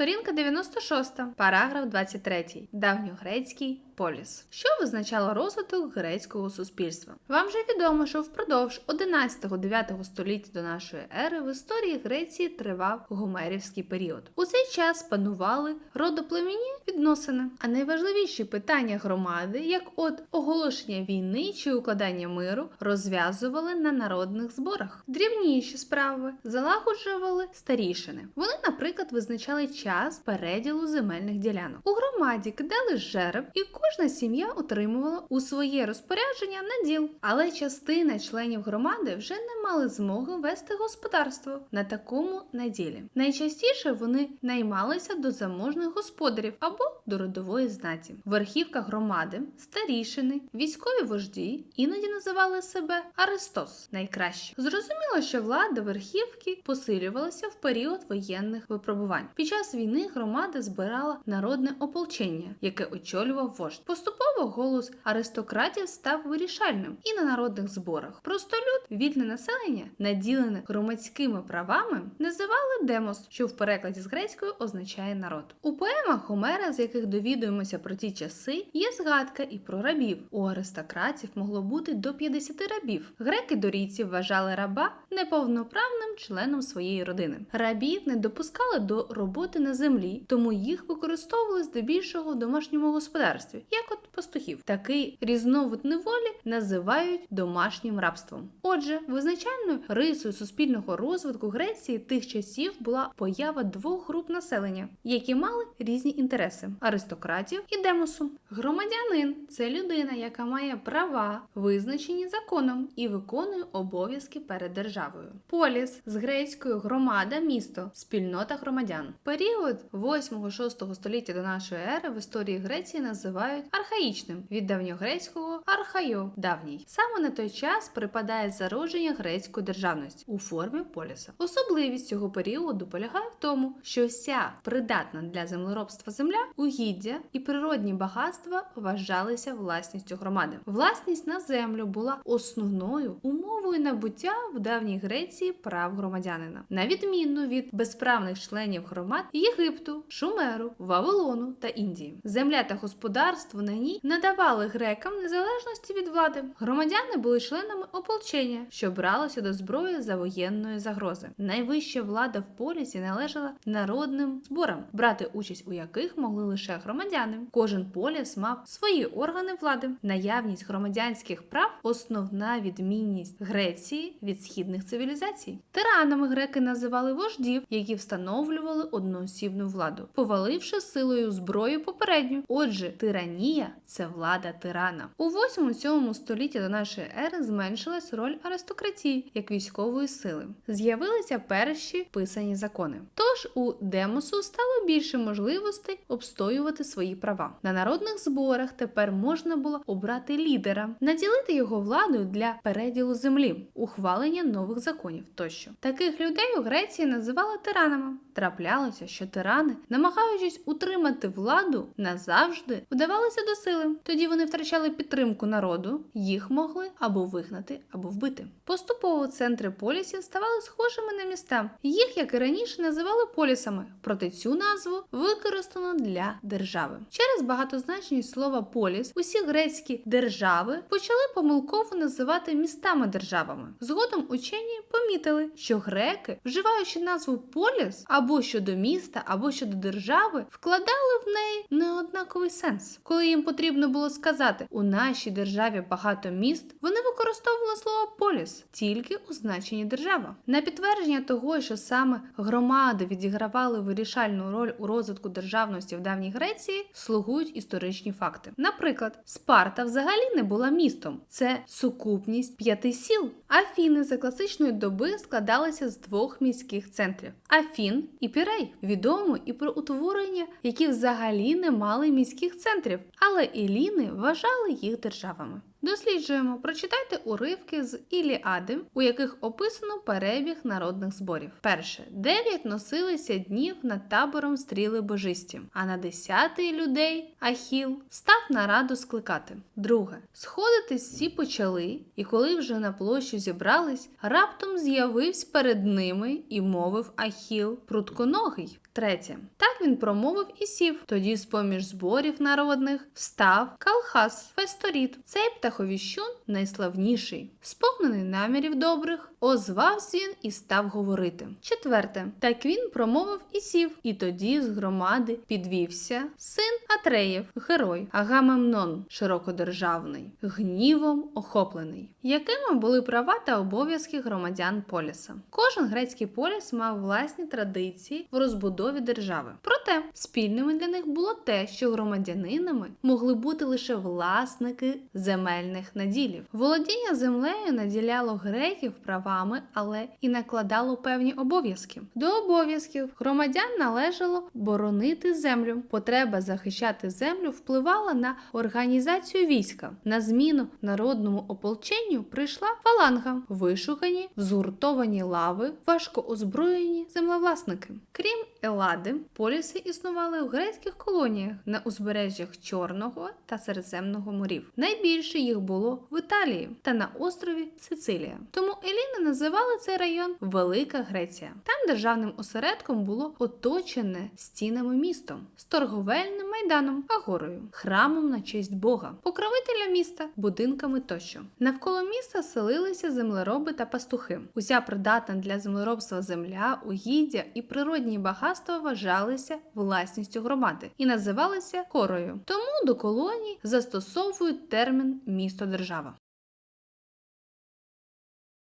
Сторінка 96, параграф 23. Давньогрецький поліс. Що визначало розвиток грецького суспільства? Вам вже відомо, що впродовж 11-9 століття до нашої ери в історії Греції тривав гомерівський період. У цей час панували родоплемінні відносини, а найважливіші питання громади, як от оголошення війни чи укладання миру, розв'язували на народних зборах. Дрібніші справи залагоджували старішини. Вони, наприклад, визначали час переділу земельних ділянок. У громаді кидали жереб, і кожна сім'я отримувала у своє розпорядження наділ. Але частина членів громади вже не мали змоги вести господарство на такому наділі. Найчастіше вони наймалися до заможних господарів або до родової знаті. В верхівках громади старішини, військові вожді іноді називали себе Аристос найкраще. Зрозуміло, що влада верхівки посилювалася в період воєнних випробувань. Під час війни громада збирала народне ополчення, яке очолював вождь. Поступово голос аристократів став вирішальним і на народних зборах. Простолюд, вільне населення, наділене громадськими правами, називали демос, що в перекладі з грецької означає народ. У поемах Гомера, з яких довідуємося про ті часи, є згадка і про рабів. У аристократів могло бути до 50 рабів. Греки дорійці вважали раба неповноправним членом своєї родини. Рабів не допускали до роботи на землі, тому їх використовували здебільшого в домашньому господарстві, як от пастухів. Такий різновид неволі називають домашнім рабством. Отже, визначальною рисою суспільного розвитку Греції тих часів була поява двох груп населення, які мали різні інтереси аристократів і демосу. Громадянин це людина, яка має права, визначені законом і виконує обов'язки перед державою. Поліс з грецькою громада, місто, спільнота громадян. Період 8-6 століття до нашої ери в історії Греції називають архаїчним від давньогрецького архайо давній. Саме на той час припадає зародження грецької державності у формі поліса. Особливість цього періоду полягає в тому, що вся придатна для землеробства земля, угіддя і природні багатства вважалися власністю громади. Власність на землю була основною умовою набуття в давній Греції прав громадянина, на відміну від безправних членів громад Єгипту, Шумеру, Вавилону та Індії. Земля та господарство на ній надавали грекам незалежності від влади. Громадяни були членами ополчення, що бралося до зброї за воєнної загрози. Найвища влада в полісі належала народним зборам, брати участь у яких могли лише громадяни. Кожен поліс мав свої органи влади. Наявність громадянських прав основна відмінність Греції від східних цивілізацій. Тиранами греки називали вождів, які встановлювали одноосібну владу, поваливши силою зброю попередню. Отже, тиранія це влада тирана. У 8-7 столітті до нашої ери зменшилась роль аристократії як військової сили. З'явилися перші писані закони. Тож у демосу стало більше можливостей обстоювати свої права. На народних зборах тепер можна було обрати лідера, наділити його владою для переділу землі, ухвалення нових законів тощо. Таких людей у Греції називали тиранами. Траплялося, що тирани, намагаючись утримати владу назавжди, вдавалися до сили. Тоді вони втрачали підтримку народу, їх могли або вигнати, або вбити. Поступово центри полісів ставали схожими на міста. Їх, як і раніше, називали полісами, проте цю назву використано для держави. Через багатозначність слова поліс усі грецькі держави почали помилково називати містами державами. Згодом учені помітили, що греки, вживаючи назву поліс або щодо міста, або щодо держави, вкладали в неї неоднаковий сенс. Коли їм потрібно було сказати у нашій державі багато міст, вони використовували слово поліс тільки у значенні держава. На підтвердження того, що саме громади відігравали вирішальну роль у розвитку державності в давній Греції, слугують історичні факти. Наприклад, Спарта взагалі не була містом, це сукупність п'яти сіл. Афіни за класичної доби складалися з двох міських центрів: Афін і Пірей. Відомо і про утворення, які взагалі не мали міських центрів, але еліни вважали їх державами. Досліджуємо, прочитайте уривки з Іліади, у яких описано перебіг народних зборів. Перше, дев'ять носилися днів над табором стріли божисті, а на десятий людей Ахіл став на раду скликати. Друге, сходитись всі почали, і коли вже на площу зібрались, раптом з'явився перед ними і мовив Ахіл прутконогий. Третє. Так він промовив і сів. Тоді з поміж зборів народних встав Калхас, Фесторіт. Цей птаховіщун найславніший, сповнений намірів добрих, озвався він і став говорити. Четверте. Так він промовив і сів. І тоді з громади підвівся син Атреєв, герой, Агамемнон, широкодержавний, гнівом охоплений. Якими були права та обов'язки громадян поліса? Кожен грецький поліс мав власні традиції в розбудові держави. Проте спільними для них було те, що громадянинами могли бути лише власники земельних наділів. Володіння землею наділяло греків правами, але і накладало певні обов'язки. До обов'язків громадян належало боронити землю. Потреба захищати землю впливала на організацію війська. На зміну народному ополченню прийшла фаланга, вишукані, взгуртовані лави, важко озброєні землевласники. Крім Елади, поліси існували в грецьких колоніях на узбережжях Чорного та Середземного морів. Найбільше їх було в Італії та на острові Сицилія. Тому Еліни називали цей район Велика Греція. Там державним осередком було оточене стінами місто з торговельним майданом, агорою, храмом на честь Бога, покровителя міста, будинками тощо. Навколо міста селилися землероби та пастухи. Уся придатна для землеробства земля, угіддя і природні багатства вважалися власністю громади і називалися корою. Тому до колоній застосовують термін місто-держава.